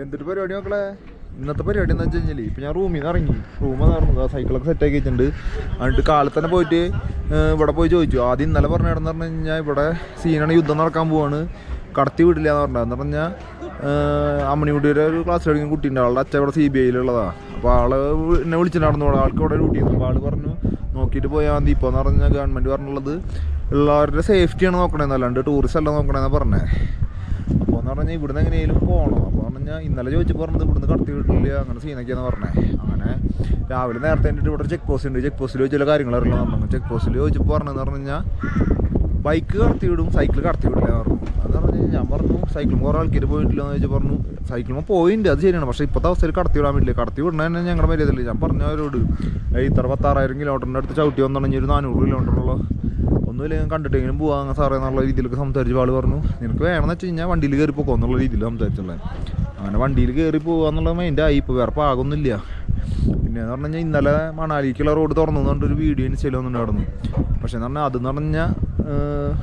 എന്തൊരു പരിപാടി മക്കളെ? ഇന്നത്തെ പരിപാടി എന്താ വെച്ച് കഴിഞ്ഞാൽ ഇപ്പൊ ഞാൻ റൂമിൽ നിന്ന് ഇറങ്ങി റൂം നടന്നു സൈക്കിളൊക്കെ സെറ്റ് ആക്കി വെച്ചിട്ടുണ്ട് എന്നിട്ട് കാലത്ത് തന്നെ പോയിട്ട് ഇവിടെ പോയി ചോദിച്ചു. ആദ്യം ഇന്നലെ പറഞ്ഞ ഇടന്ന് പറഞ്ഞു കഴിഞ്ഞാൽ ഇവിടെ സീനാണ് യുദ്ധം നടക്കാൻ പോവാണ്. കടത്തി വിടില്ല എന്ന് പറഞ്ഞത്. എന്ന് പറഞ്ഞാൽ അമ്മണിക്കുട്ടിയുടെ ഒരു ക്ലാസ് എടുക്കുന്ന കുട്ടീന്റെ ആളുടെ അച്ഛൻ ഇവിടെ സി ബി ഐയിലുള്ളതാ അപ്പോൾ ആൾ എന്നെ വിളിച്ചിട്ടുണ്ടായിരുന്നു ആൾക്ക് ഇവിടെ ഡ്യൂട്ടി അപ്പോൾ ആൾ പറഞ്ഞു നോക്കിയിട്ട് പോയാൽ മതി. ഇപ്പോൾ എന്ന് പറഞ്ഞാൽ ഗവൺമെന്റ് പറഞ്ഞുള്ളത് ഉള്ളവരുടെ സേഫ്റ്റിയാണ് നോക്കണേന്ന് അല്ലാണ്ട് ടൂറിസ്റ്റ് അല്ല നോക്കണേന്നാണ് പറഞ്ഞത് അപ്പോൾ എന്ന് പറഞ്ഞാൽ ഇവിടുന്ന് എങ്ങനെയും പോകണം അപ്പോൾ പറഞ്ഞാൽ ഇന്നലെ ചോദിച്ചു പറഞ്ഞത് ഇവിടുന്ന് കടത്തി വിട്ടില്ല അങ്ങനെ സീനൊക്കെയാന്ന് പറഞ്ഞേ. അങ്ങനെ രാവിലെ നേരത്തെ എന്റെ ഇവിടെ ചെക്ക് പോസ്റ്റ് ഉണ്ട്. ചെക്ക് പോസ്റ്റിൽ ചില കാര്യങ്ങൾ അറിയില്ല പറഞ്ഞു ചെക്ക് പോസ്റ്റിൽ ചോദിച്ചപ്പോൾ പറഞ്ഞതെന്ന് പറഞ്ഞു കഴിഞ്ഞാൽ ബൈക്ക് കടത്തി വിടും സൈക്കിൾ കടത്തി വിടില്ല എന്ന് പറഞ്ഞു. അത് പറഞ്ഞു കഴിഞ്ഞാൽ ഞാൻ പറഞ്ഞു സൈക്കിൾ കുറേ ആൾക്കാർ പോയിട്ടില്ല എന്ന് ചോദിച്ചാൽ പറഞ്ഞു സൈക്കിളും പോയിട്ടുണ്ട് അത് ശരിയാണ്. പക്ഷേ ഇപ്പോഴത്തെ അവസ്ഥയിൽ കടത്തി വിടാൻ പറ്റില്ല. കടത്തി വിടണ തന്നെ ഞങ്ങളുടെ മര്യാദയില്ല ഞാൻ പറഞ്ഞു അവരോട് ഇത്ര പത്താറായിരം കിലോമീറ്ററിന്റെ അടുത്ത് ചവിട്ടി വന്നിട്ടുണ്ടെങ്കിൽ ഒരു നാനൂറ് കിലോമീറ്ററുള്ള ഒന്നുമില്ല ഞാൻ കണ്ടിട്ടെങ്കിലും പോവാം സാറേ എന്നുള്ള രീതിയിലൊക്കെ സംസാരിച്ച് ആൾ പറഞ്ഞു. നിനക്ക് വേണമെന്ന് വെച്ച് കഴിഞ്ഞാൽ വണ്ടിയിൽ കയറി പോക്കോ എന്നുള്ള രീതിയിൽ സംസാരിച്ചുള്ളത് അങ്ങനെ വണ്ടിയിൽ കയറി പോകുക എന്നുള്ള മൈൻഡ് ആയി ഇപ്പോൾ വേറെ പാകൊന്നുമില്ല. പിന്നെ എന്ന് പറഞ്ഞു കഴിഞ്ഞാൽ ഇന്നലെ മണാലിക്കുള്ള റോഡ് തുറന്നു പറഞ്ഞിട്ടൊരു വീഡിയോ ഇൻസ്റ്റയിൽ വന്നിട്ടുണ്ടായിരുന്നു പക്ഷേ എന്ന് പറഞ്ഞാൽ അതെന്ന് പറഞ്ഞാൽ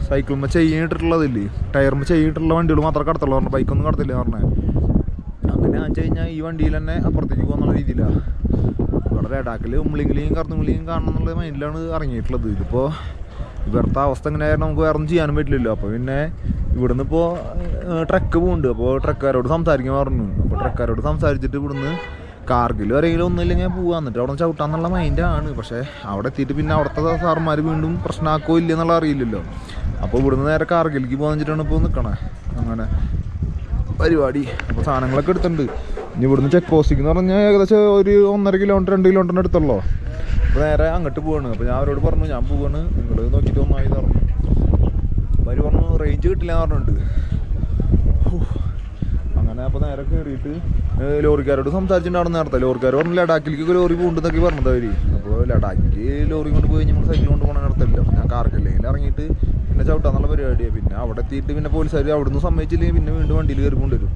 സൈക്കിളുമ്പോൾ ചെയ്യിട്ടിട്ടുള്ളതില്ലേ ടയറുമ്പോൾ ചെയ്യിട്ടുള്ള വണ്ടികൾ മാത്രമേ കടത്തുള്ളൂ പറഞ്ഞു ബൈക്കൊന്നും കടത്തില്ല പറഞ്ഞത് അങ്ങനെ വെച്ച് കഴിഞ്ഞാൽ ഈ വണ്ടിയിൽ തന്നെ അപ്പുറത്തേക്ക് പോകുന്നുള്ള രീതിയിലാണ് ഇവിടെ ലഡാക്കിൽ ഉമ്മിളിങ്ങിലെയും കറുത്തുമ്മിളിയും കാണണം എന്നുള്ള മൈൻഡിലാണ് ഇറങ്ങിയിട്ടുള്ളത്. ഇതിപ്പോൾ ഇവിടുത്തെ അവസ്ഥ ഇങ്ങനെ ആയിരുന്നു നമുക്ക് വേറെ ഒന്നും ചെയ്യാനും പറ്റില്ലല്ലോ. അപ്പോൾ പിന്നെ ഇവിടുന്ന് ഇപ്പോൾ ട്രക്ക് പോകുന്നുണ്ട് അപ്പോൾ ട്രക്കാരോട് സംസാരിക്കാൻ പറഞ്ഞു. അപ്പോൾ ട്രക്കാരോട് സംസാരിച്ചിട്ട് ഇവിടുന്ന് കാർഗിൽ വരെയെങ്കിലും ഒന്നുമില്ലെങ്കിൽ പോവാ. എന്നിട്ട് അവിടെ ചവിട്ടാന്നുള്ള മൈൻഡാണ് പക്ഷേ അവിടെ എത്തിയിട്ട് പിന്നെ അവിടുത്തെ സാർമാർ വീണ്ടും പ്രശ്നമാക്കോ ഇല്ല എന്നുള്ള അറിയില്ലല്ലോ. അപ്പോൾ ഇവിടുന്ന് നേരെ കാർഗിലേക്ക് പോകാൻ വെച്ചിട്ടാണ് ഇപ്പോൾ നിൽക്കണേ അങ്ങനെ പരിപാടി. അപ്പോൾ സാധനങ്ങളൊക്കെ എടുത്തിട്ടുണ്ട്. ഇനി ഇവിടുന്ന് ചെക്ക് പോസ്റ്റിംഗ് എന്ന് പറഞ്ഞാൽ ഏകദേശം ഒരു ഒന്നര കിലോമീറ്റർ രണ്ട് കിലോമീറ്ററിന്റെ അടുത്തുള്ളൂ? അപ്പോൾ നേരെ അങ്ങോട്ട് പോവാണ്. അപ്പോൾ ഞാൻ അവരോട് പറഞ്ഞു ഞാൻ പോവാണ്. നിങ്ങൾ നോക്കിയിട്ട് ഒന്നായി പറഞ്ഞു. അപ്പോൾ അവർ പറഞ്ഞു റേഞ്ച് കിട്ടില്ല എന്ന് പറഞ്ഞിട്ടുണ്ട്. അങ്ങനെ അപ്പോൾ നേരെ കയറിയിട്ട് ലോറിക്കാരോട് സംസാരിച്ചിട്ടുണ്ടാവും നേരത്തെ. ലോറിക്കാർ പറഞ്ഞു ലഡാക്കിലേക്ക് ലോറി പോകുന്നുണ്ടെന്നൊക്കെ പറഞ്ഞത് അവർ അപ്പോൾ ലഡാക്കിൽ ലോറി കൊണ്ട് പോയി നമ്മൾ സൈക്കിൾ കൊണ്ട് പോകണ നടത്തില്ല ഞാൻ കാർക്കില്ലെങ്കിൽ ഇറങ്ങിയിട്ട് പിന്നെ ചവിട്ടാന്നുള്ള പരിപാടിയാണ് പിന്നെ അവിടെ എത്തിയിട്ട് പിന്നെ പോലീസുകാർ അവിടെ നിന്ന് സമ്മതിച്ചില്ലെങ്കിൽ പിന്നെ വീണ്ടും വണ്ടിയിൽ കയറി കൊണ്ടുവരും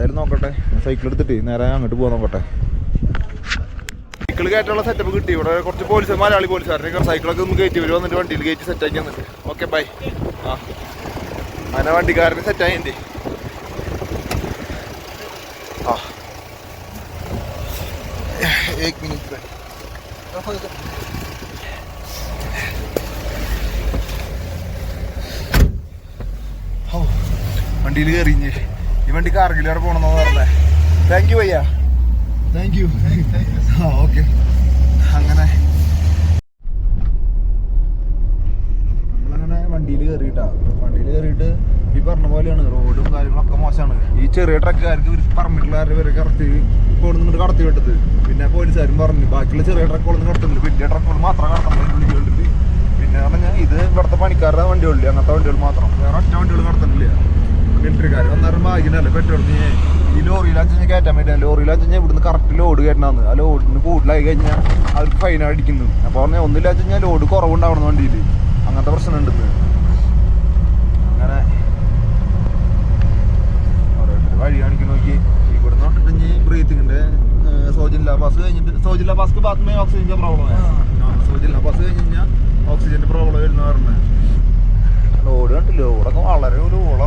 എന്തായാലും നോക്കട്ടെ ഞാൻ സൈക്കിൾ എടുത്തിട്ട് നേരെ അങ്ങോട്ട് പോകാൻ നോക്കട്ടെ സൈക്കിൾ കയറ്റാനുള്ള സെറ്റപ്പ് കിട്ടി ഇവിടെ കുറച്ച് പോലീസ് മലയാളി പോലീസുകാരനെ സൈക്കിളൊക്കെ ഒന്ന് കയറ്റി വരും വന്നിട്ട് വണ്ടിയിൽ കയറ്റി സെറ്റാക്കി വന്നിട്ട് ഓക്കെ ബൈ ആ അങ്ങനെ വണ്ടിക്കാരന് സെറ്റായിട്ടുണ്ട് ആ एक मिनिट पे വണ്ടിയിൽ കയറിഞ്ഞ് ഈ വണ്ടി കാർഗിൽ വരെ പറഞ്ഞത് താങ്ക് യു ഭയ്യ താങ്ക് യു ആ ഓക്കെ അങ്ങനെ. നമ്മളങ്ങനെ വണ്ടിയിൽ കയറിയിട്ടാ. വണ്ടിയിൽ കയറിയിട്ട് ഈ പറഞ്ഞ പോലെയാണ്. റോഡും കാര്യങ്ങളൊക്കെ മോശമാണ്. ഈ ചെറിയ ട്രക്കുകാർക്ക് ഇവർ പെർമിറ്റുകാരെ വരെ കറക്റ്റ് കൊണ്ടുവന്നിട്ട് കടത്തി വിട്ടത്. പിന്നെ പോലീസുകാരും പറഞ്ഞു ബാക്കിയുള്ള ചെറിയ ട്രക്കുകളൊന്നും കടത്തുന്നില്ല വലിയ ട്രക്കുകൾ മാത്രം കണ്ടിട്ട്. പിന്നെ പറഞ്ഞാൽ ഇത് ഇവിടുത്തെ പണിക്കാരുടെ വണ്ടികളില്ല അങ്ങനത്തെ വണ്ടികൾ മാത്രം. വേറെ ഒറ്റ വണ്ടികൾ കടത്തുന്നില്ല. മിലിറ്ററിക്കാർ അന്നേരം ഭാഗ്യനല്ലേ നീ ഈ ലോറിയിൽ അച്ഛനെ കയറ്റാൻ പറ്റില്ല ലോറിയിൽ അച്ഛനെ ഇവിടുന്ന് കറക്റ്റ് ലോഡ് കയറ്റണമെന്ന് ആ ലോഡിന് കൂടുതലായി കഴിഞ്ഞാൽ അവർക്ക് ഫൈൻ അടിക്കുന്നു. അപ്പോൾ പറഞ്ഞാൽ ഒന്നില്ല വെച്ചാൽ ലോഡ് കുറവുണ്ടാവണം വണ്ടിയിൽ അങ്ങനത്തെ പ്രശ്നം ഉണ്ട് അങ്ങനെ ഓരോരുത്തർ വഴി കാണിക്കു നോക്കി. ഇവിടെ നോട്ടിട്ട് ബ്രീത്തിങ്ങിന്റെ സോജില്ല ബസ് കഴിഞ്ഞിട്ട് സോജില്ല ബസ് ബാത്മേ ഓക്സിജന്റെ പ്രോബ്ലം സോജില്ല ബസ് കഴിഞ്ഞ് കഴിഞ്ഞാൽ ഓക്സിജന്റെ പ്രോബ്ലം വരുന്ന പറഞ്ഞത് ലോഡ് കണ്ടില്ല? ലോഡൊക്കെ വളരെ ഒരു ഉള്ള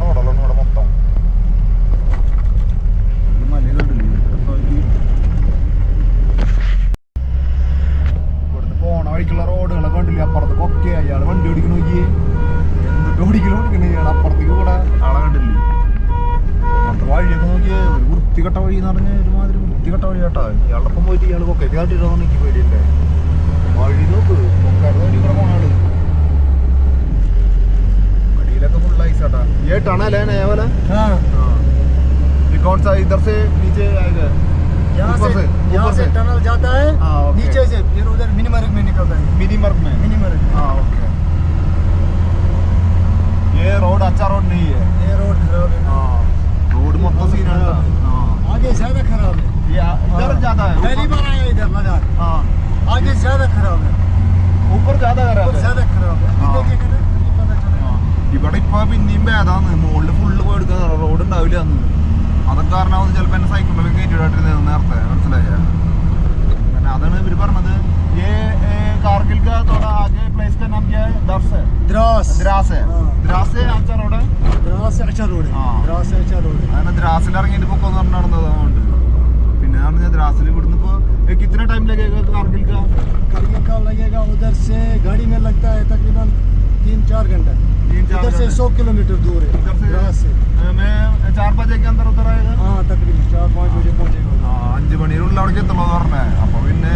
സൈക്കിളിൽ കയറ്റിവിടാട്ടിരുന്നത് നേരത്തെ മനസ്സിലായ അങ്ങനെ അതാണ് ഇവര് പറഞ്ഞത് ये ए, कारगिल का थोड़ा आगे प्लेस का नाम क्या है दर्स है द्रास द्रास है हाँ। द्रास से अच्छा रोड है द्रास से अच्छा रोड है हाँ। द्रास से अच्छा रोड है അങ്ങനെ ദ്രാസിൽ ഇറങ്ങിയിട്ട് പൊക്കോന്ന് പറഞ്ഞിരുന്നത് മദ്രാസിൽ ഇവിടുന്ന് ഇപ്പൊ ഏ, कितने टाइम लगेगा कारगिल का इधर से घंटे। सौ किलोमीटर दूर है इधर से- द्रास से ഏ, मैं चार बजे के अंदर उतर आएगा हाँ तकरीबन चार पाँच बजे पहुँचेगा ആ, അഞ്ച് മണിയുടെ അവിടേക്ക് എത്തുള്ളൂ പറഞ്ഞേ അപ്പൊ പിന്നെ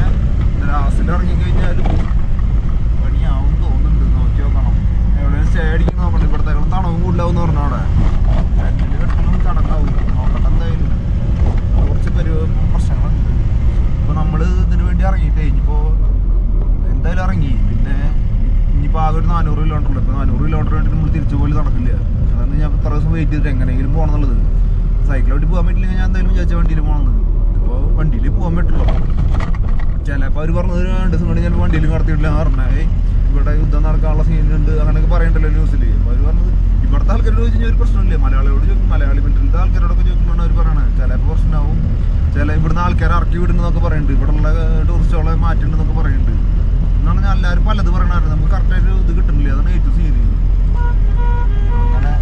ലാസ്റ്റിൽ ഇറങ്ങി കഴിഞ്ഞാലും പണിയാവും തോന്നുന്നുണ്ട് നോക്കി നോക്കണം എവിടെ സ്റ്റേ അടിക്കുന്ന നോക്കണം ഇവിടത്തെ തണവും കൂടുതലാവും പറഞ്ഞ അവിടെ രണ്ടില് കിടക്കണം ചടങ്ങാവും നോക്കട്ടെ എന്തായാലും കുറച്ച് പരി പ്രശ്നങ്ങളുണ്ട് ഇപ്പൊ നമ്മള് ഇതിനു വേണ്ടി ഇറങ്ങിയിട്ടേ ഇനിയിപ്പോ എന്തായാലും ഇറങ്ങി പിന്നെ ഇനിയിപ്പോ ആകെ ഒരു നാനൂറ് കിലോമീറ്റർ ഉണ്ട്. ഇപ്പോൾ നാനൂറ് കിലോമീറ്റർ വേണ്ടി നമ്മൾ തിരിച്ചു പോലും നടക്കില്ല. അതാണ് ഞാൻ ഇത്ര ദിവസം വെയിറ്റ് ചെയ്തിട്ട് എങ്ങനെയെങ്കിലും പോകണം എന്നുള്ളത്. സൈക്കിളോട്ട് പോകാൻ പറ്റില്ലെങ്കിൽ ഞാൻ എന്തായാലും വിചാരിച്ച വണ്ടിയിൽ പോകണമെന്ന് ഇപ്പോൾ വണ്ടിയിൽ പോകാൻ പറ്റുള്ളൂ. ചിലപ്പോൾ അവർ പറഞ്ഞത് രണ്ട് ദിവസം കൊണ്ട് ഞാൻ വണ്ടിയിൽ കടത്തിയിട്ടില്ല പറഞ്ഞേ പറഞ്ഞാൽ ഇവിടെ യുദ്ധം നടക്കാനുള്ള സീനുണ്ട് അങ്ങനെയൊക്കെ പറയണ്ടല്ലോ ന്യൂസിൽ അപ്പോൾ അവർ പറഞ്ഞത് ഇവിടുത്തെ ആൾക്കാരോട് ചോദിച്ചു കഴിഞ്ഞാൽ ഒരു പ്രശ്നമില്ല മലയാളിയോട് ചോദിക്കും മലയാളി മെന്റലിന്റെ ആൾക്കാരോടൊക്കെ ചോദിക്കുമ്പോഴാണ് അവർ പറയണത് ചിലപ്പോൾ പ്രശ്നമാവും. ചില ഇവിടുന്ന് ആൾക്കാരെ ഇറക്കി വിടുന്നതൊക്കെ പറയുന്നുണ്ട് ഇവിടെയുള്ള ടൂറിസ്റ്റുകളെ മാറ്റുന്നുണ്ടെന്നൊക്കെ പറയുന്നുണ്ട് എന്നാണ് ഞാൻ എല്ലാവരും പലത് പറയണമായിരുന്നു നമുക്ക് കറക്റ്റായിട്ട് ഇത് കിട്ടുന്നില്ല. അതാണ് ഏറ്റവും സീന് അങ്ങനെ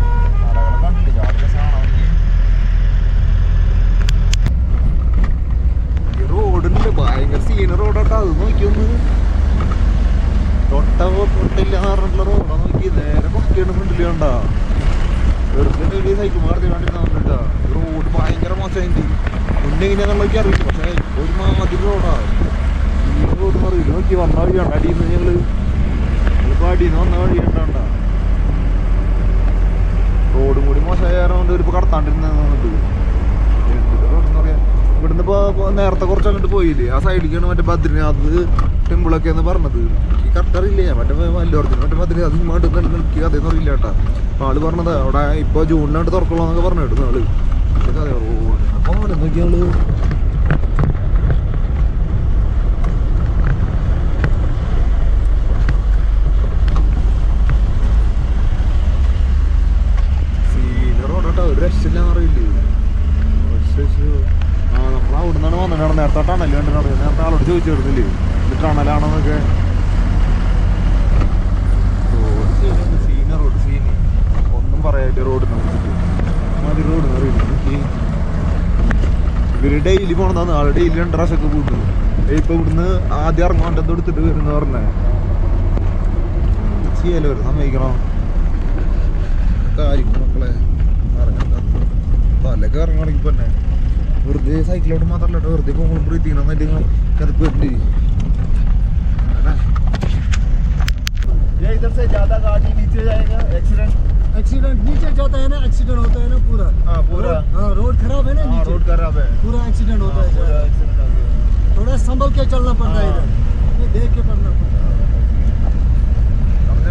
ഭയങ്കര സീന റോഡാട്ടോ. അത് നോക്കിയൊന്ന്. തൊട്ട തൊട്ടില്ല റോഡാ നോക്കി നേരെ കൊക്കിയാണ് ഫ്രണ്ടിൽ കണ്ടാ. വെറുതെ സൈക്കിൾ മാറി കണ്ടിട്ടാ. റോഡ് ഭയങ്കര മോശമായിട്ട് മുന്നേ എങ്ങനെയാണെന്നുള്ളതൊക്കെ അറിയിച്ചു പക്ഷേ ഒരു മാതിരി റോഡാ. ഈ റോഡ് അറിയില്ല നോക്കി വന്ന വഴിയുണ്ട് അടിയിൽ നിന്ന് ഞങ്ങൾ ഞങ്ങളിപ്പോ അടിയിൽ നിന്ന് വന്ന വഴി കണ്ടാ റോഡും കൂടി മോശമായ കാരണം കൊണ്ട് ഇവരിപ്പോ കടത്താണ്ടിരുന്നു തോന്നുന്നുണ്ട്. എന്തൊക്കെ റോഡെന്ന് പറയാ ഇവിടുന്ന് ഇപ്പോൾ ഇപ്പൊ നേരത്തെ കുറച്ച് അങ്ങോട്ട് പോയില്ലേ? ആ സൈഡിലേക്കാണ് മറ്റേ ബദ്രിനാഥ് ടെമ്പിളൊക്കെ എന്ന് പറഞ്ഞത്. ഈ കറക്റ്റ് അറിയില്ല. ഞാൻ മറ്റേ വല്ലോർത്തിന് മറ്റേ ബദ്രിനാഥ് ഇങ്ങോട്ട് നിൽക്കുക. അതേന്ന് അറിയില്ല കേട്ടാ. അപ്പം ആൾ പറഞ്ഞത്. അവിടെ ഇപ്പോൾ ജൂണിലാണ്ട് തുറക്കുള്ളൂ എന്നൊക്കെ പറഞ്ഞു കേട്ടു ആൾ അപ്പോൾ കഥ റോഡ് അപ്പൊ നോക്കിയാൾ സീന റോഡാട്ടോ ഒരു രക്ഷയില്ലാന്ന് അറിയില്ലേ പക്ഷേ ആ നമ്മൾ വന്നിട്ടാണ് നേരത്തെ ടണൽ കണ്ടിട്ടാണ് നേരത്തെ ആളോട് ചോദിച്ചു കൊടുത്തില്ലേ ഇത് ടണലാണെന്നൊക്കെ സീന റോഡ് സീന് ഒന്നും പറയാനില്ല റോഡിനെ മതി റോഡ് ഇവർ ഡെയിലി പോണതാന്ന് ആൾ ഡെയിലി രണ്ട് പ്രാവശ്യമൊക്കെ പോകുന്നു. ഇപ്പൊ ഇവിടുന്ന് ആദ്യം ഇറങ്ങാണ്ട് എന്തോ എടുത്തിട്ട് വരുന്ന പറഞ്ഞേ. ചെയ്യാലോ സമ്മതിക്കണം? കാര്യം മക്കളെ ഇറങ്ങണ്ട തലൊക്കെ ഇറങ്ങണമെങ്കിൽ തന്നെ. വെറുതെ സൈക്കിളോട്ട് മാത്രമല്ല കേട്ടോ വെറുതെ പോകുമ്പോൾ ഇരിക്കണം എന്നിട്ട് നിങ്ങൾ കഥപ്പ് ये इधर से ज़्यादा गाड़ी नीचे जाएगा एक्सीडेंट एक्सीडेंट नीचे जाता है ना एक्सीडेंट होता है ना पूरा। हाँ, पूरा। रोड हाँ, खराब है ना हाँ, नीचे? रोड खराब है। पूरा एक्सीडेंट होता है थोड़ा संभल के चलना पड़ता है इधर। देख के पड़ना पड़ता है। हमने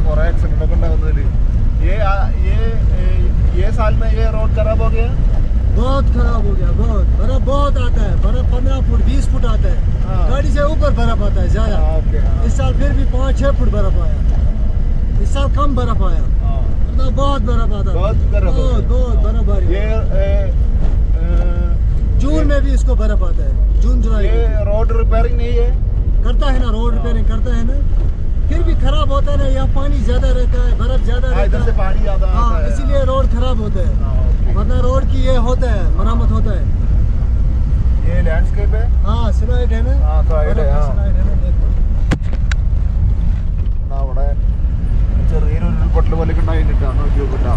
बहुत खराब हो गया बहुत बर्फ़ बहुत आता है बर्फ़ पंद्रह फुट बीस फुट आता है हाँ। गाड़ी से ऊपर बर्फ़ आता है ज़्यादा हाँ, हाँ। इस साल फिर भी पाँच छह फुट बर्फ़ आया इस साल कम बर्फ़ आया हाँ। वरना बहुत बर्फ़ आता। बहुत बर्फ़ बहुत आता है। जून में भी इसको बर्फ़ आता है जून जुलाई रोड रिपेयरिंग नहीं है करता है ना रोड। रिपेयरिंग करता है ना फिर भी खराब होता है ना यहाँ पानी ज़्यादा रहता है बर्फ़ ज़्यादा रहता है पानी ज़्यादा हाँ इसीलिए रोड खराब होता है। वरना रोड की ये होता है मरम्मत होता है ये लैंडस्केप है हाँ स्लाइड है ना हाँ, slide है, बर्फ का हाँ। slide है ना देखो എന്നാ അവിടെ ചെറിയൊരു ഉരുൾപൊട്ടൽ പോലെ ഉണ്ടായിട്ടാ നോക്കി നോക്കട്ടാ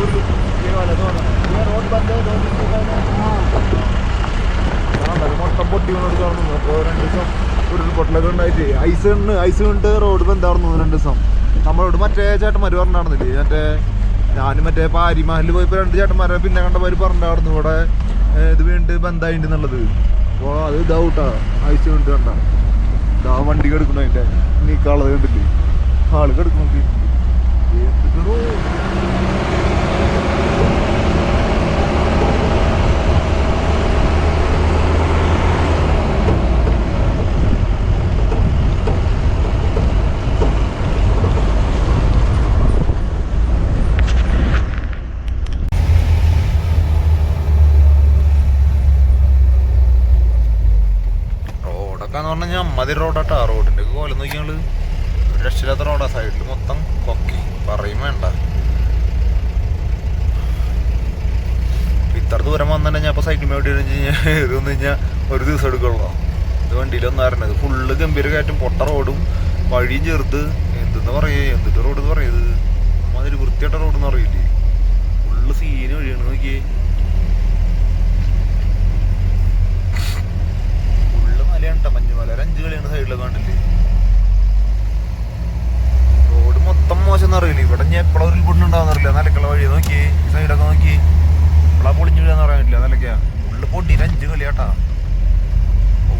रोड है। ये रोड बंद है दो दिन के बाद ആണ്ടത് മൊത്തം പൊട്ടി വീണോട് കാണുന്നു അപ്പോൾ രണ്ട് ദിവസം ഉരുൾപൊട്ടലൊക്കെ ഉണ്ടായിട്ട് ഐസ് ഉണ്ട് ഐസ് കൊണ്ട് റോഡ് ബന്ധായിരുന്നു രണ്ട് ദിവസം നമ്മളോട് മറ്റേ ചേട്ടന്മാർ പറഞ്ഞായിരുന്നില്ലേ മറ്റേ ഞാനും മറ്റേ പാരിമഹലിൽ പോയപ്പോൾ രണ്ട് ചേട്ടന്മാരെ പിന്നെ കണ്ടവർ പറഞ്ഞിട്ടായിരുന്നു ഇവിടെ ഏ, ഇത് വീണ്ട് ബന്ധായിട്ട് എന്നുള്ളത് അപ്പോൾ അത് ഇതാവൂട്ടാ ഐസ് കൊണ്ട് കണ്ട ഇതാ വണ്ടി കിടക്കണു അതിൻ്റെ നീക്കാളത് കണ്ടില്ലേ ആള് കിടക്കുന്നു എന്തൊക്കെയോ അമ്മതി റോഡാട്ടാ ആ ഒക്കെ കോലം നോക്കി ഞങ്ങൾ. ഒരു രക്ഷയില്ലാത്ത റോഡാ സൈഡിൽ മൊത്തം കൊക്കി പറയും വേണ്ട. ഇത്ര ദൂരം വന്നെ ഞാൻ ഇപ്പൊ സൈക്കിൾ മേടി വന്നു കഴിഞ്ഞാൽ ഒരു ദിവസം എടുക്കുള്ളൂ. ഇത് വണ്ടിയിലൊന്നും അറിഞ്ഞത് ഫുള്ള് ഗംഭീര കയറ്റം പൊട്ട റോഡും വഴിയും ചേർത്ത് എന്തെന്ന് പറയേ എന്തിന്റെ റോഡ് എന്ന് പറയുന്നത് അതിൽ വൃത്തിയായിട്ട റോഡെന്ന് അറിയില്ലേ ഫുള്ള് സീന് വഴിയാണ് നോക്കിയേ. ഫുള്ള് മലയാണ് ഒരു അഞ്ച് കളിയാണ് സൈഡിലൊക്കെ കണ്ടില്ലേ? റോഡ് മൊത്തം മോശം എന്നറിയില്ല. ഇവിടെ ഞാൻ എപ്പോഴും ഒരു പൊണ്ണുണ്ടാവുന്നറിയില്ല നിലക്കുള്ള വഴി നോക്കി സൈഡൊക്കെ നോക്കി. എപ്പോഴാ പൊളിഞ്ഞു വീഴാന്ന് പറയാൻ പറ്റില്ല നിലക്കാ ഉള്ളിൽ പൊട്ടിയിട്ട് അഞ്ച് കളിയാട്ടാ.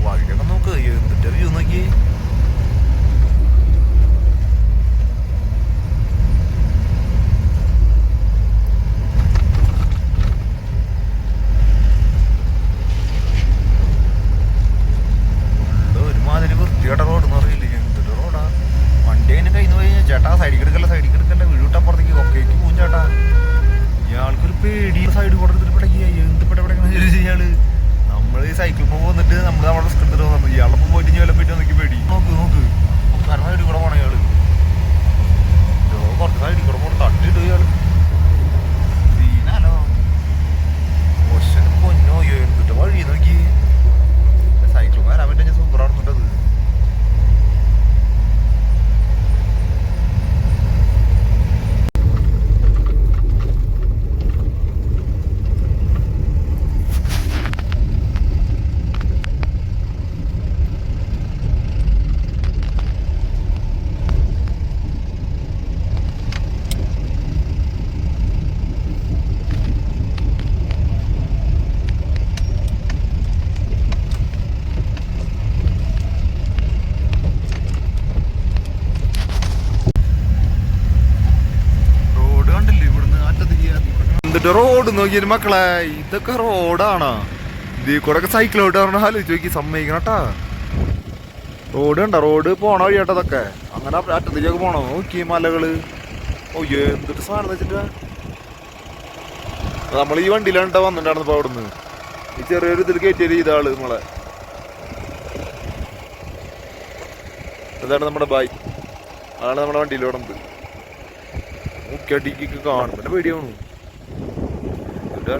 വഴിയൊക്കെ നോക്ക്. എന്തിന്റെ വ്യൂ നോക്കി ഫുള്ള് ഒരുമാതിരി വൃത്തികെട്ട റോഡ് എന്ന് അറിയില്ല എന്തൊരു റോഡാ വണ്ടി അതിന് കയ്യിൽ നിന്ന് പോയി കഴിഞ്ഞാൽ ചേട്ടാ സൈഡിൽ കിടക്കല്ല സൈഡിൽ കിടക്കല്ല വീട്ടപ്പുറത്തേക്ക് കൊക്കേക്ക് പോകും ചേട്ടാ ഇയാൾക്കൊരു പേടി സൈഡ് കൂടെ എടുത്തിട്ട് പിടക്കുക എന്ത് പിടപെടക്കണം ഇയാൾ നമ്മൾ ഈ സൈക്കിൾ വന്നിട്ട് നമ്മൾ നമ്മുടെ റിസ്ക് എടുത്തിട്ട് വന്നു ഇയാളൊപ്പം പോയിട്ട് ഇനി വല്ല പറ്റി നോക്കി പേടി നോക്ക് നോക്ക് കാരണം സൈഡിൽ കൂടെ പോണ ഇയാൾ ഇതോ കുറച്ച് സൈഡിൽ കൂടെ പോണ തട്ടിട്ട് ഇയാൾ സീനാലോ ക്വസ്റ്റൻ പൊന്നോ എന്തിട്ട് വഴി നോക്കി സൈക്കിൾ വരാൻ പറ്റുന്ന സൂപ്പറാണ് കേട്ടത് റോഡ് കണ്ടില്ലേ ഇവിടുന്ന് അറ്റത്തേക്ക് എന്നിട്ട് റോഡ് നോക്കിയൊരു മക്കളെ ഇതൊക്കെ റോഡാണോ ഇത് കൂടെ സൈക്കിൾ ഓട്ട് പറഞ്ഞാൽ ആലോചിച്ച് നോക്കി സമ്മതിക്കണട്ടാ റോഡ് കണ്ട റോഡ് പോണ വഴിയാട്ടോ അതൊക്കെ അങ്ങനെ അറ്റത്തേക്കൊക്കെ പോണോ? നോക്കി മലകൾ. ഓയ്യോ എന്തൊരു സാധനം വെച്ചിട്ടാ. നമ്മൾ ഈ വണ്ടിയിലാണ് വന്നിട്ടാണ് വന്നിട്ടുണ്ടായിരുന്നപ്പോ അവിടുന്ന്. ഈ ചെറിയൊരു ഇതിൽ കയറ്റിയൊരു ഇതാൾ നമ്മളെ. അതാണ് നമ്മുടെ ബായ് അതാണ് നമ്മുടെ വണ്ടിയിൽ ഓടുന്നത്. കാണും. പിന്നെ പേടിയാണു ഇവിടെ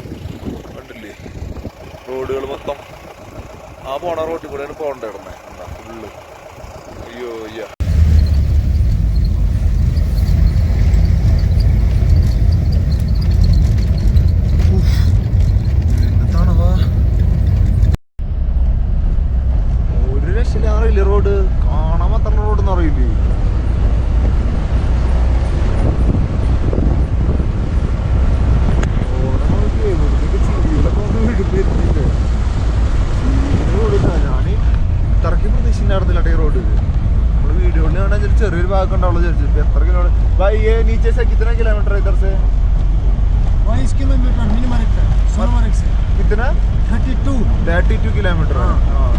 കണ്ടില്ലേ? റോഡുകൾ മൊത്തം ആ പോണ റോഡിൽ കൂടെയാണ് പോകേണ്ടത് കിടന്നേ എന്താ ഫുള്ള്. അയ്യോ അയ്യ.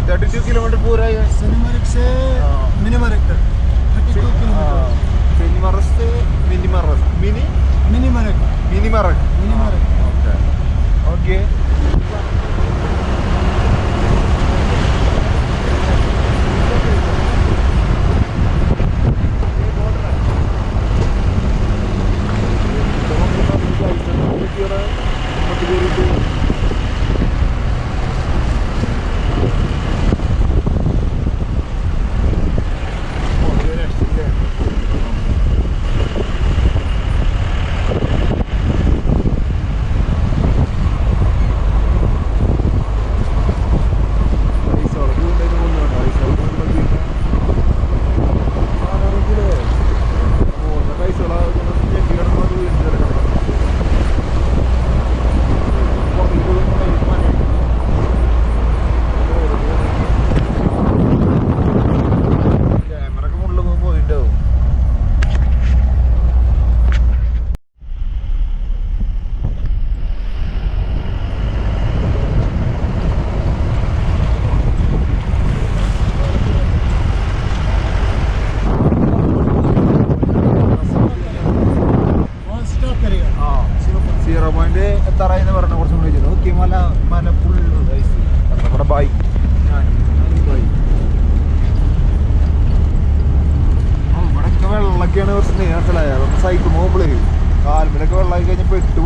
थर्टी टू किलोमीटर पूरा है सिनेमरग से मिनीमरग तक थर्टी टू किलोमीटर सिनेमरग से Minimarg mini Minimarg Minimarg Minimarg okay okay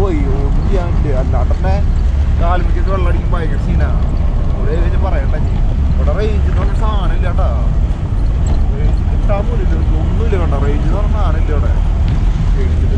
പോയി ഒന്നും ചെയ്യാനില്ല അല്ലാണ്ടെ കാൽമിക്കത്ത് വെള്ളം അടിക്കും ഭയങ്കര സീനാണ് ഇവിടെ കഴിഞ്ഞ് പറയണ്ട ഇവിടെ റേഞ്ച് എന്ന് പറഞ്ഞ സാധനം ഇല്ല കേട്ടാ റേഞ്ച് കിട്ടാൻ പോലും ഒന്നുമില്ല കണ്ട. റേഞ്ച് എന്ന് പറഞ്ഞ സാധനം ഇല്ല ഇവിടെ. മേടിച്ചിട്ട്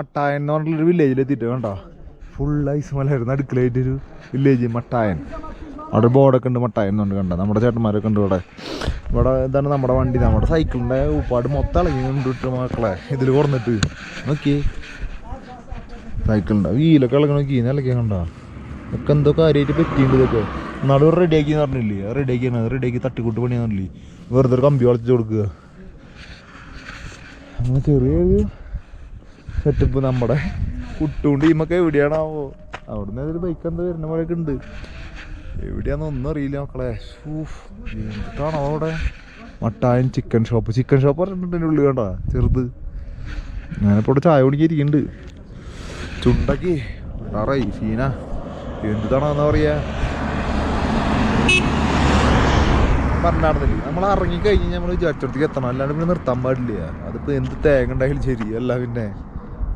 മട്ടായൻ എന്ന് പറഞ്ഞിട്ടൊരു വില്ലേജിൽ എത്തിയിട്ട് കണ്ടോ? ഫുൾ ഐസ് മലയായിരുന്നു. അടുക്കളയായിട്ടൊരു വില്ലേജ് മട്ടായൻ. അവിടെ ബോർഡൊക്കെ ഉണ്ട് മട്ടായൻ എന്നുണ്ട് കണ്ടോ? നമ്മുടെ ചേട്ടന്മാരൊക്കെ ഉണ്ട് ഇവിടെ. ഇവിടെ ഇതാണ് നമ്മുടെ വണ്ടി. നമ്മുടെ സൈക്കിളിന്റെ ഉപ്പാട് മൊത്തം ഇളകി ഇട്ട് മക്കളെ. ഇതിൽ കുറഞ്ഞിട്ട്. നോക്കി സൈക്കിളിന്റെ വീലൊക്കെ ഇളകി നോക്കി ഇളക്കി കണ്ടോ? ഒക്കെ എന്തോ കാര്യമായിട്ട് പറ്റിയിട്ടുണ്ട് ഇതൊക്കെ. നാളെ റെഡിയാക്കി എന്ന് പറഞ്ഞില്ലേ? റെഡിയാക്കിയാണ് റെഡിയാക്കി തട്ടിക്കൂട്ട് പണിയാന്നില്ലേ വെറുതെ ഒരു കമ്പി വളച്ചു കൊടുക്കുക. അങ്ങനെ ചെറിയൊരു സെറ്റപ്പ് നമ്മുടെ കുട്ടുകൊണ്ട് ടീമൊക്കെ എവിടെയാണാവോ? അവിടുന്ന് ഒരു ബൈക്ക് എന്താ വരുന്ന പോലെയൊക്കെ ഉണ്ട്. എവിടെയാണെന്ന് ഒന്നും അറിയില്ല മക്കളെ. ഊഫ്, എന്തിട്ടാണോ അവിടെ? Matayan chicken shop chicken shop പറഞ്ഞിട്ടുണ്ട് എന്റെ ഉള്ളിൽ ചെറുത്. ഞാനിപ്പോൾ ഇവിടെ ചായ കുടിക്കിരിക്കുന്നുണ്ട് ചുണ്ടക്കി അറയി സീന. എന്തിട്ടാണെന്ന് പറയാ? പറഞ്ഞാർന്നില്ലേ? നമ്മൾ ഇറങ്ങി കഴിഞ്ഞ് നമ്മൾ വിചാരിച്ചിടത്തേക്ക് എത്തണം. അല്ലാണ്ട് പിന്നെ നിർത്താൻ പാടില്ല. അതിപ്പോ എന്ത് തേങ്ങ ഉണ്ടായാലും ശരി അല്ല പിന്നെ.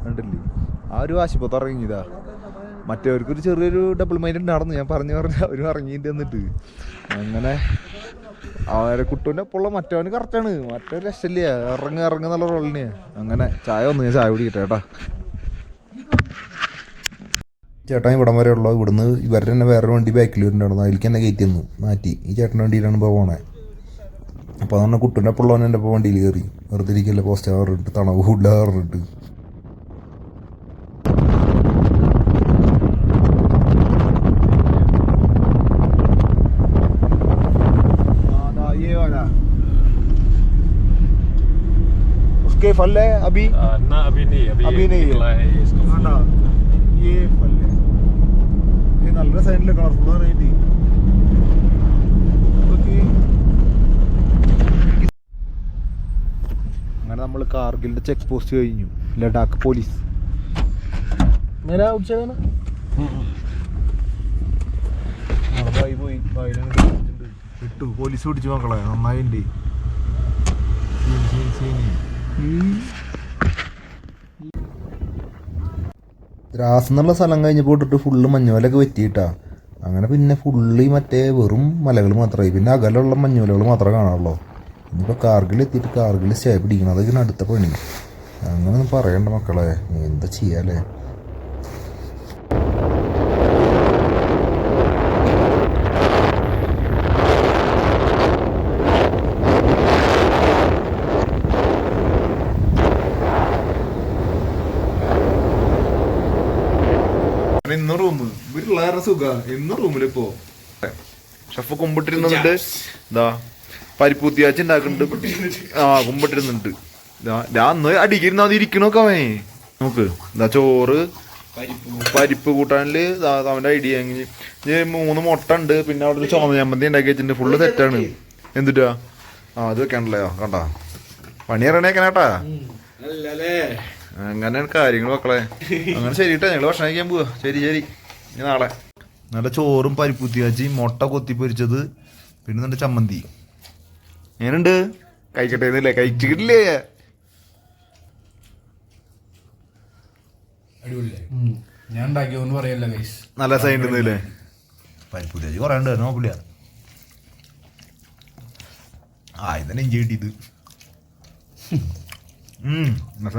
കണ്ടില്ലേ? ആ ഒരു വാശിപ്പത്ത് ഇറങ്ങിയതാ മറ്റവർക്കൊരു ചെറിയൊരു ഡബിൾ മൈൻഡ് ഉണ്ടായിരുന്നു. ഞാൻ പറഞ്ഞു പറഞ്ഞു അവരും ഇറങ്ങിയിട്ട് എന്നിട്ട്. അങ്ങനെ അവരെ കുട്ടൂന്റെ ഒപ്പമുള്ള മറ്റവന് കറക്റ്റാണ് മറ്റേ രക്ഷയില്ല. ഇറങ്ങി ഇറങ്ങുക എന്നുള്ള റോളിന് അങ്ങനെ ചായ വന്നു. ഞാൻ ചായ കുടിക്കട്ടെ ചേട്ടാ ചേട്ടൻ ഇവിടം വരെ ഉള്ളത് ഇവിടുന്ന് ഇവരുടെ തന്നെ വേറെ വണ്ടി ബാക്കിൽ വരുന്നുണ്ടായിരുന്നു. അതിലേക്ക് തന്നെ കയറ്റി തന്നു മാറ്റി. ഈ ചേട്ടന്റെ വണ്ടിയിലാണ് ഇപ്പോൾ പോണേ. അപ്പോൾ അതാണ് കുട്ടൂന്റെ ഒപ്പമുള്ളവൻ എന്റെ ഇപ്പോൾ വണ്ടിയിൽ കയറി. വെറുതെ ഇരിക്കല്ലേ പോസ്റ്റ് പറഞ്ഞിട്ട് തണവ് കൂടുതൽ उसके फल है अभी आ, ना अभी नहीं अभी अभी नहीं है। निकला है ये इसका फूल। ആണ്ടാ, ये फल है ये നല്ല സൈഡിൽ കളർഫുൾ വെറൈറ്റി അങ്ങനെ നമ്മൾ കാർഗിലിന്റെ ചെക്ക് പോസ്റ്റ് കഴിഞ്ഞു ലഡാക്ക് പോലീസ് मेरा उठ जाएगा ना പോയി ഇട്ടു പോലീസ് പിടിച്ചു മക്കളെ നന്നായിണ്ട് ദ്രാസ് എന്നുള്ള സ്ഥലം കഴിഞ്ഞ് പോയിട്ടിട്ട് ഫുള്ള് മഞ്ഞുമലൊക്കെ പറ്റിയിട്ടാ അങ്ങനെ പിന്നെ ഫുള്ള് മറ്റേ വെറും മലകൾ മാത്രമായി പിന്നെ അകലുള്ള മഞ്ഞുമലകൾ മാത്രമേ കാണാറുള്ളൂ ഇനിയിപ്പോൾ കാർഗിൽ എത്തിയിട്ട് കാർഗിൽ സ്റ്റേ പിടിക്കണം. അതൊക്കെയാണ് അടുത്ത പണി. അങ്ങനെ ഒന്നും പറയണ്ട മക്കളെ. എന്താ ചെയ്യാല്ലേ ഇന്ന് റൂം ഇവരുള്ള സുഖ. ഇന്ന് പോ. ഷെഫ് കുമ്പിട്ടിരുന്നുണ്ട്. ഇതാ പരിപ്പൂത്തിയാച്ച് ഉണ്ടാക്കുന്നുണ്ട്. ആ കുമ്പിട്ടിരുന്നുണ്ട് ഞാൻ അന്ന് അടിക്കിരുന്ന ഇരിക്കണോക്കെ അവനെ നോക്ക് എന്താ ചോറ് പരിപ്പ് കൂട്ടാനിൽ അവന്റെ ഐഡിയ. മൂന്ന് മുട്ട ഉണ്ട്. പിന്നെ അവിടെ ചോന്ന ചമ്മന്തി ഉണ്ടാക്കി വെച്ചിട്ടുണ്ട്. ഫുള്ള് സെറ്റാണ് എന്തുട്ടാ? ആ അത് വെക്കണല്ലേ കണ്ടാ? പണി അറിയണേക്കണേട്ടാ അങ്ങനെ കാര്യങ്ങൾ മക്കളെ. അങ്ങനെ ശരി കേട്ടോ ഞങ്ങൾ ഭക്ഷണം കഴിക്കാൻ പോവാ. ശരി ശരി. ഇനി നാളെ. നല്ല ചോറും പരിപ്പുത്തി കാച്ചി മുട്ട കൊത്തി പൊരിച്ചത് പിന്നെ നല്ല ചമ്മന്തി. എങ്ങനുണ്ട് കഴിക്കട്ടെ എന്നല്ലേ കഴിച്ചിട്ടില്ലേ ഞാൻ ഉണ്ടാക്കിയോന്ന് പറയല്ല ഗൈസ് നല്ല സൈഡ് ഉണ്ടല്ലേ പരിപ്പുത്തിയാച്ചി കുറേ ഉണ്ട് നോക്കില്ല ആ ഇതന്നെ ഇഞ്ചി കിട്ടിയത്.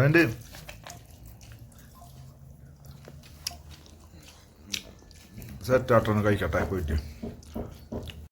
ഉണ്ട് സെറ്റ് ആട്ടാണ് കഴിക്കട്ടെ പോയിട്ട്.